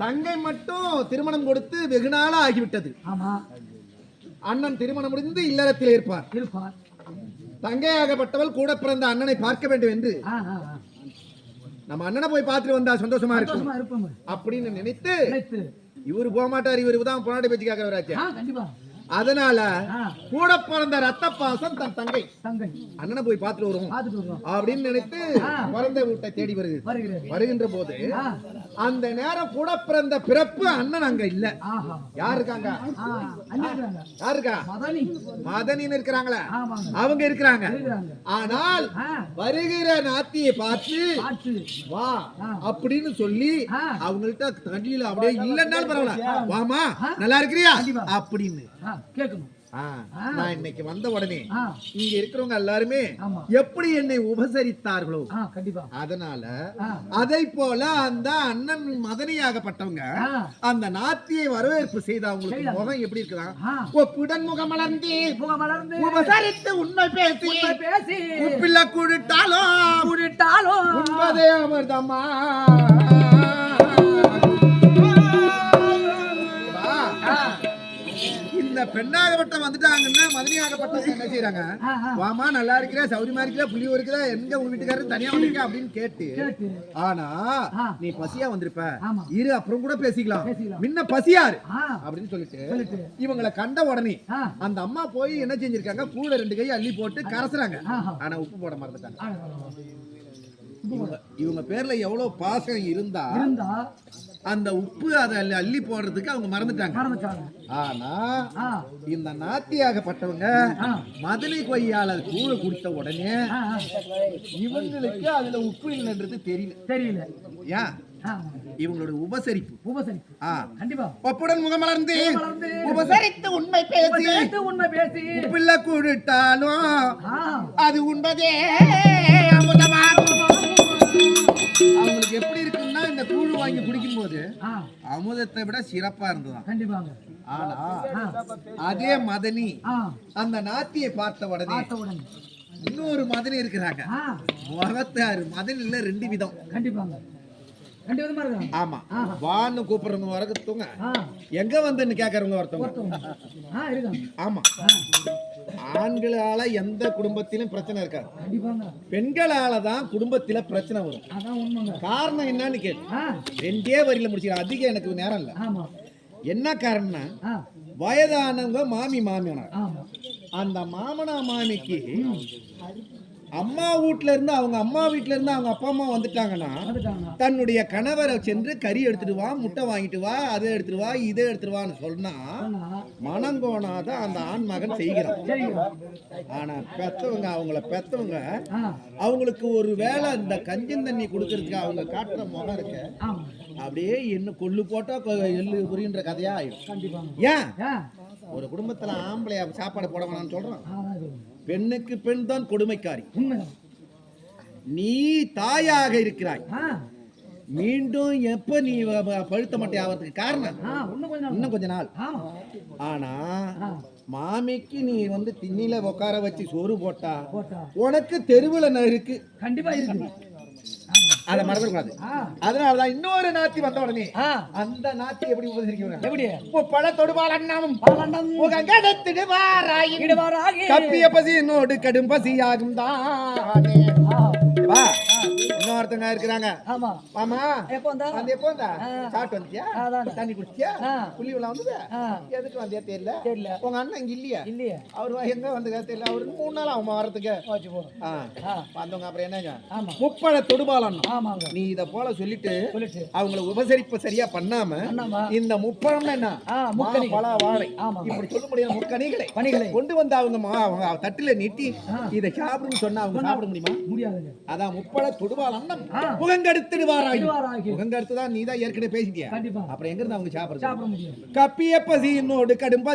தங்கை மட்டும் திருமணம் கொடுத்து வெகு நாளா ஆகிவிட்டது. ஆமா. அண்ணன் திருமணம் முடிந்து இல்லறத்தில் இருப்பார். இருப்பார். தங்கையாகப்பட்டவள் கூட பிறந்த அண்ணனை பார்க்க வேண்டும் என்று. நம்ம அண்ணனை போய் பார்த்துட்டு வந்தா சந்தோஷமா இருக்கும். அப்படின்னு நினைத்து இவரு போக மாட்டார் இவரு தான் பொன்னாடி பேச்சு கேட்கிறவராச்சே அதனால கூட பிறந்த ரத்த பாசம் தன் தங்கை. தங்கை. அண்ணனை போய் பார்த்துட்டு வருவோம். அப்படின்னு நினைத்து. பிறந்த வீட்டை தேடி வருது. வருகின்ற போது அந்த நேரம் கூட பிறந்த பிறப்பு அண்ணன் அங்க இல்ல. யார் இருக்காங்க? யார் இருக்கா? மதனி. மதனின்னு இருக்கிறாங்களா. அவங்க இருக்கிறாங்க. ஆனால் வருகிற நாத்தியை பார்த்து வா. அப்படின்னு சொல்லி. அவங்கள்ட்ட தண்ணியில அப்படியே இல்லைன்னாலும் பரவாயில்ல. வாமா நல்லா இருக்கிறியா. அப்படின்னு. கேட்கணும். நான் இன்னைக்கு வந்த உடனே இங்க இருக்கிறவங்க எல்லாருமே எப்படி என்னை உபசரித்தார்களோ? கண்டிப்பா. அதனால அதை போல அந்த அண்ணன் மதனியாகப்பட்டவங்க அந்த நாத்தியை வரவேற்பு செய்த அவங்களுக்கு. முகம் எப்படி இருக்குதா? ஆ. ஒப்புடன் முகம் மலர்ந்து முக மலர்ந்து உபசரித்து உண்மை பேசி. பேசி. உப்பில்ல குடிட்டாலும் கூடிட்டாலும் அமிர்தமா. இந்த பெண்ணாகப்பட்ட வந்துட்டாங்கன்னா மதனியாகப்பட்டவங்க என்ன செய்யறாங்க. வாமா நல்லா இருக்கிற சௌரியமா இருக்கிற புள்ளி இருக்குதா எங்க உங்க வீட்டுக்காரர் தனியா வந்திருக்க அப்படின்னு கேட்டு. ஆனா. நீ பசியா வந்திருப்ப. இரு அப்புறம் கூட பேசிக்கலாம். முன்ன பசியாரு. அப்படின்னு சொல்லிட்டு இவங்களை கண்ட உடனே அந்த அம்மா போய் என்ன செஞ்சிருக்காங்க? கூட ரெண்டு கை அள்ளி போட்டு கரசுறாங்க. ஆனா உப்பு போட மறந்துட்டாங்க. இவங்க பேர்ல எவ்வளவு பாசம் இருந்தா இருந்தா அந்த உப்பு அதை அள்ளி- போடுறதுக்கு அவங்க மறந்துட்டாங்க. ஆனா இந்த நாத்தியாகப்பட்டவங்க மதுரை கொய்யால கூழ குடித்த உடனே. இவங்களுக்கு அதுல உப்பு இல்லைன்றது தெரியல. தெரியல. ஏன் இவங்களோட உபசரிப்பு. உபசரிப்பு. கண்டிப்பா. ஒப்புடன் முகமலர்ந்து மலர்ந்து உபசரித்து உண்மை பேசி உண்மை பேசி. உப்பில்ல குடிட்டாலும் அது அமுதமாகும் அவங்களுக்கு எப்படி இருக்குன்னா இந்த கூழ் வாங்கி குடிக்கும்போது அமுதத்தை விட சிறப்பா இருந்ததாம். கண்டிப்பாங்க. ஆனா அதே மதனி அந்த நாத்தியை பார்த்த உடனே இன்னொரு மதனி இருக்கிறாங்க. முகத்தாறு மதனில ரெண்டு விதம். கண்டிப்பாங்க. ஆமா. வான்னு கூப்பிடுறவங்க வரக்கத்துவங்க ஆ. எங்க வந்துன்னு கேக்குறவங்க ஒருத்தவங்க. ஆமா. ஆண்களால எந்த குடும்பத்திலும் பிரச்சனை இருக்காது. பெண்களால தான் குடும்பத்தில பிரச்சனை வரும். காரணம் என்னன்னு கேட்டு ரெண்டே வரியில முடிச்சுக்கலாம் அதிகம் எனக்கு நேரம் இல்ல. என்ன காரணம்னா வயதானவங்க மாமி மாமியார். ஆமா. அந்த மாமனா மாமிக்கு அம்மா வீட்ல இருந்து அவங்க அம்மா வீட்ல இருந்து அவங்க அப்பா அம்மா வந்துட்டாங்கன்னா வந்துட்டாங்க. தன்னுடைய கணவரை சென்று கறி எடுத்துட்டு வா முட்டை வாங்கிட்டு வா அதை எடுத்துட்டு வா இதை எடுத்துட்டு வான்னு சொன்னா மனங்கோணாத அந்த ஆண் மகன் செய்கிறான். ஆனா பெத்தவங்க அவங்கள பெத்தவங்க அவங்களுக்கு ஒரு வேளை இந்த கஞ்சன் தண்ணி கொடுக்கறதுக்கு அவங்க காட்டுற முகம் இருக்கு. அப்படியே என்ன கொள்ளு போட்டா எள்ளு புரியுன்ற கதையா ஆயிடும். ஏன்? ஒரு குடும்பத்துல ஆம்பளைய சாப்பாடு போட வேணாம்னு சொல்றான். பெண்ணுக்கு பெண் தான் கொடுமைக்காரி. நீ தாயாக இருக்கிறாய். மீண்டும் எப்ப நீ பழுத்த மட்டை ஆகிறதுக்கு காரணம்? இன்னும் கொஞ்ச நாள். ஆனா மாமிக்கு நீ வந்து திண்ணில உட்கார வச்சு சோறு போட்டா உனக்கு தெருவுல இருக்கு கண்டிப்பா இருக்கு. அதை மறந்துடக்கூடாது. ஆ. அதனாலதான் இன்னொரு நாத்தி வந்த உடனே அந்த நாத்தி எப்படி உபசரிக்கிறாங்க எப்படி? பழ தொடுபால் அண்ணாமும் இடுவாராகி. கப்பிய பசியினோடு கடும் பசியாகும் தானே இன்னொருத்தங்க இருக்கிறாங்க. ஆமா. மாமா எப்போ வந்தா? அந்த எப்போ வந்தா? சாப்பிட்டு வந்துட்டியா. தண்ணி குடிச்சியா. புள்ளி விழா வந்தது? எதுக்கு வந்தியா? தெரியல. தெரியல. உங்க அண்ணன் இங்க இல்லையா? இல்லையே. அவர் எங்க வந்து தெரியல. அவரு மூணு நாள் ஆகுமா வரதுக்கு வச்சு போறோம் வந்தவங்க அப்புறம் என்னங்க? ஆமா. முப்பழ தொடுபாலன் ஆமாங்க. நீ இத போல சொல்லிட்டு சொல்லிட்டு. அவங்கள உபசரிப்பு சரியா பண்ணாம இந்த முப்பழம்னா என்ன? பலா வாழை. ஆமா இப்படி சொல்ல முடியாது முக்கணிகளை பணிகளை கொண்டு வந்து அவங்க அவங்க தட்டுல நீட்டி. இதை சாப்பிடுன்னு சொன்னா அவங்க சாப்பிட முடியுமா? முடியாதுங்க. அதான் முப்பழ தொடுபால் ஆ. முகங்கடுத்துடுவாராய் நீ தான் ஏற்கனவே பேசிட்டியா? அப்புறம் எங்க இருந்து அவங்க சாப்பிடுறது? சாப்பிட முடியும். கப்பிய பசியினோடு கடும்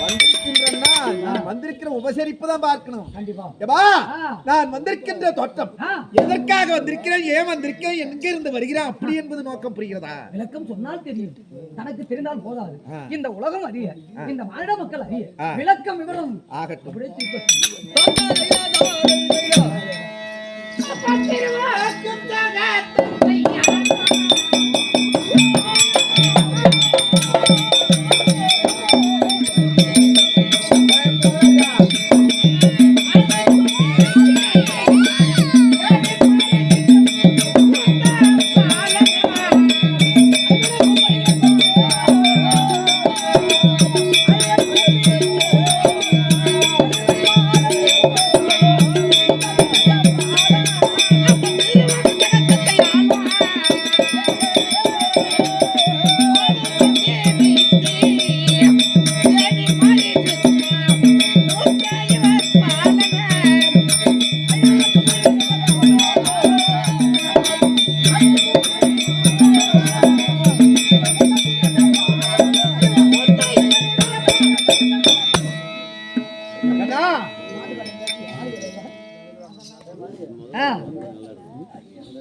வந்திருக்கின்றன்னா நான் வந்திருக்கிற உபசரிப்பு தான் பார்க்கணும். கண்டிப்பா. ஏப்பா ஆ. நான் வந்திருக்கின்ற தோட்டம். எதற்காக வந்திருக்கிறேன்? ஏன் வந்திருக்கேன்? எங்க இருந்து வருகிறேன் அப்படி என்பது நோக்கம் புரிகிறதா? விளக்கம் சொன்னால் தெரியும். தனக்கு தெரிந்தால் போதாது. இந்த உலகம் அறிய இந்த மக்கள் அறிய. விளக்கம் விவரம் ஆகட்டும். அப்படியே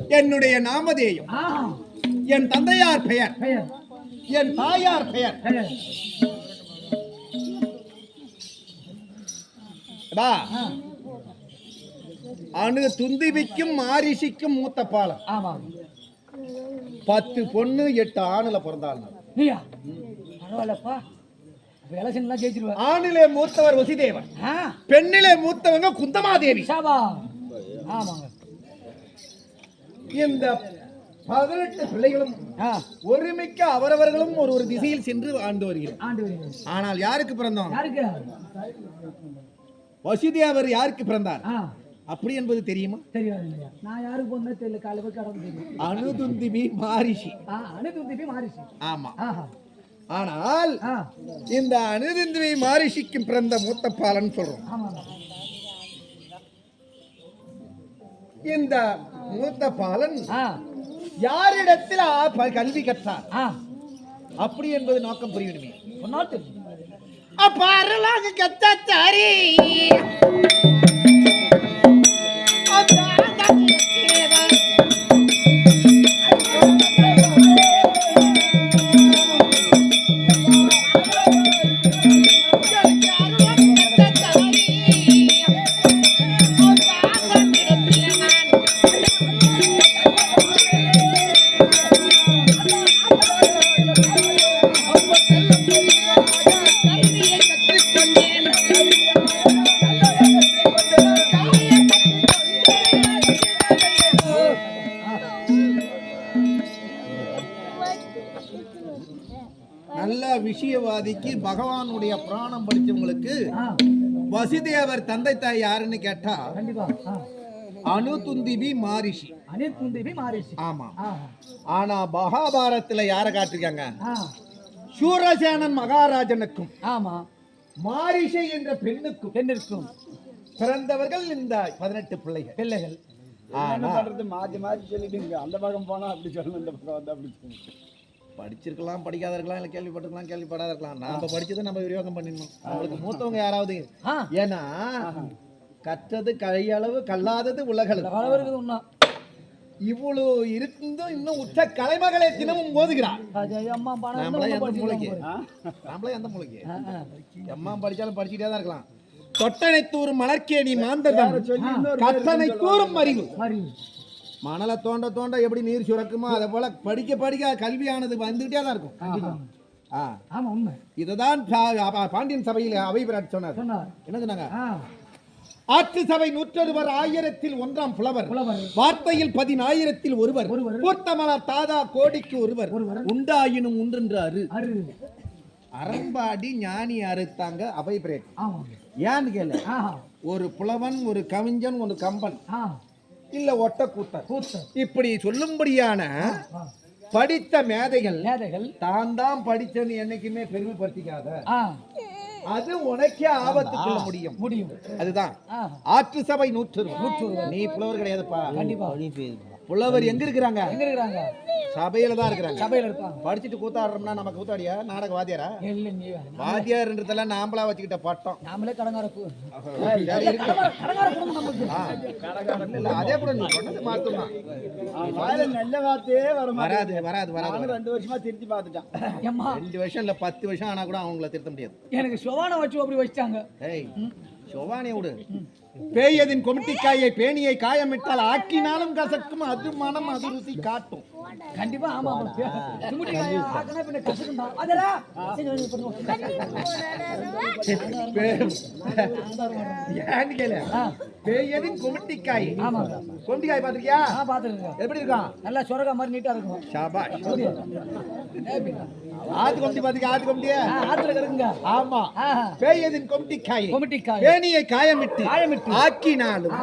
என்னுடைய நாமதேயம். என் தந்தையார் பெயர். என் தாயார் பெயர். அணு துந்துவிக்கும் மாரிசிக்கும் மூத்த பாலம் பத்து பொண்ணு எட்டு ஆணுல பிறந்தாள். பரவாயில்லப்பா. ஜெயிச்சிருவேன் ஆணிலே மூத்தவர் வசிதேவன். பெண்ணிலே மூத்தவங்க குந்தமாதேவி. ஆமாங்க. இந்த பதினெட்டு பிள்ளைகளும் ஒருமிக்க அவரவர்களும் ஒரு ஒரு திசையில் சென்று ஆண்டு வருகிறது ஆனால் யாருக்கு பிறந்தோம்? வசுதேவர் யாருக்கு பிறந்தார்? அப்படி என்பது தெரியுமா? தெரியாது நான் யாருக்கு போனே தெரியல காலை போய் கடந்து அணுதுந்திபி மாரிஷி. திருப்பி மாறிச்சு ஆமா. ஆஹா. ஆனால் இந்த அணுதுந்திபி மாரிஷிக்கு பிறந்த மூத்த பாலன் சொல்றோம் இந்த மூத்த பாலன் யாரிடத்தில் கல்வி கற்றார்? அப்படி என்பது நோக்கம் புரியணுமே அப்ப அருளாக கத்தாரி பகவானுடைய பிராணம் படிச்சவங்களுக்கு வசுதேவர் தந்தை தாய் யாருன்னு கேட்டா கண்டிப்பா. ஆ. அணு துந்திபி மாரிஷி. அனைத்து திருப்பி மாறிச்சு ஆமா ஆனா மகாபாரதத்துல யார காட்டிருக்காங்க? சூரசேனன் மகாராஜனுக்கும் ஆமா. மாரிஷை என்ற பெண்ணுக்கும் பெண்ணிற்கும். பிறந்தவர்கள் இந்த பதினெட்டு பிள்ளைகள். பிள்ளைகள். மாத்தி மாத்தி சொல்லிட்டு அந்த பக்கம் போனா அப்படி சொல்லணும் இந்த பக்கம் வந்து அப்படி சொல்லணும். படிச்சிருக்கலாம் படிக்காத இருக்கலாம் இல்ல கேள்விப்பட்டிருக்கலாம் கேள்விப்படாத இருக்கலாம் நாம படிச்சதை நம்ம விரிவாக்கம் பண்ணிடணும். நம்மளுக்கு மூத்தவங்க யாராவது? ஏன்னா கற்றது கையளவு கல்லாதது உலகளவு. இவ்வளவு இருந்தும் இன்னும் உச்ச கலைமகளை தினமும் அம்மா நாமளே இருந்தா எந்த மூளைக்கு? நாமளே எந்த மூளைக்கு. எம்மா படிச்சாலும் படிச்சுட்டே தான் இருக்கலாம். தொட்டனை தூரும் சொல்லி இன்னொரு கத்தனை தூரும் அறிவு. மணலை தோண்ட தோண்ட எப்படி நீர் சுரக்குமோ அதை போல படிக்க படிக்க கல்வியானது வந்துகிட்டே தான் இருக்கும். ஆமா உண்மை. இதுதான் பாண்டியன் சபையில் அவை பிராட் சொன்னார். என்ன சொன்னாங்க? ஆற்று சபை நூற்றொருவர் ஆயிரத்தில் ஒன்றாம் புலவர். வார்த்தையில் பதினாயிரத்தில் ஒருவர். பூர்த்தமலர் தாதா கோடிக்கு ஒருவர். உண்டாயினும் அரு. அறம்பாடி ஞானி அறுத்தாங்க அவை பிரேட் ஏன்னு கேளு. ஒரு புலவன் ஒரு கவிஞன் ஒரு கம்பன். இல்ல ஒட்ட கூத்தர் கூத்த இப்படி சொல்லும்படியான. படித்த மேதைகள் மேதைகள். தான் தான் படிச்சேன்னு என்னைக்குமே பெருமைப்படுத்திக்காத. அது உனக்கே ஆபத்து கொள்ள முடியும். முடியும். அதுதான். ஆற்று சபை நூற்று நீ புலவர் கிடையாதுப்பா கண்டிப்பா. புலவர் எங்க இருக்கிறாங்க? எங்க இருக்கிறாங்க? சபையில தான் இருக்கிறாங்க. சபையில இருப்பாங்க படிச்சுட்டு கூத்தாடுறோம்னா நம்ம கூத்தாடியா? நாடக வாத்தியாரா? இல்ல நீ வாத்தியார்ன்றதெல்லாம் நாம்பளா வச்சுக்கிட்ட பட்டம். நாமளே கடங்கார அதே கூட நீ சொன்னது மாத்தம் தான் நல்ல வார்த்தையே வர வராது வராது வராது ரெண்டு வருஷமா திருத்தி பார்த்துட்டேன். ரெண்டு வருஷம் இல்ல பத்து வருஷம் ஆனா கூட அவங்கள திருத்த முடியாது. எனக்கு சுவான வச்சு அப்படி வச்சிட்டாங்க. ஏய் சோவானே விடு. பேயதின் கொமிட்டிக்காயை பேணியை காயமிட்டால் ஆக்கினாலும் கசக்கும் அது மனம் அது ருசி காட்டும். கண்டிப்பா ஆமா பேயதின் கொமிட்டிக்காய். கொமிட்டிக்காய் பாத்திருக்கியா எப்படி இருக்கான் நல்லா சொரகா மாதிரி நீட்டா இருக்கும். ஷாபாஷ். ஆத்து கொமிட்டி பாத்திருக்கியா ஆத்து கொமிட்டியா ஆத்துல கிடக்குங்க. ஆமா. பேயதின் கொமிட்டிக்காய். கொமிட்டி காய் பேணியை காயமிட்டு. காயமிட்டு. ஆக்கினாலும்